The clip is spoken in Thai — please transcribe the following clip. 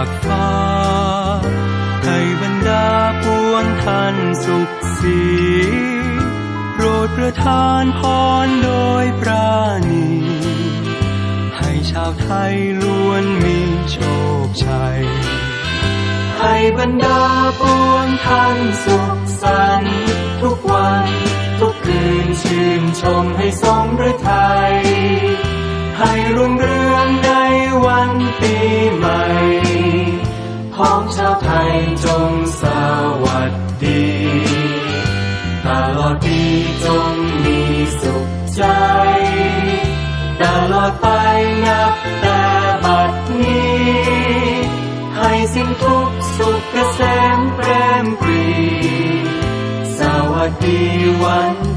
ากฟ้า ให้บรรดาปวงท่านสุขสีโปรดประทานพรโดยปราณี ให้ชาวไทยล้วนมีโชคชัย ให้บรรดาปวงท่านสุขสันต์ทุกวันทุกคืนชื่นชมให้สมฤทัยให้รุ่งเรืองในวันปีใหม่ พ้องชาวไทยจงสวัสดี ตลอดปีจงมีสุขใจ ตลอดไปนับแต่บัดนี้ ให้สิ้นทุกสุขเกษมเปรมปรี สวัสดีวัน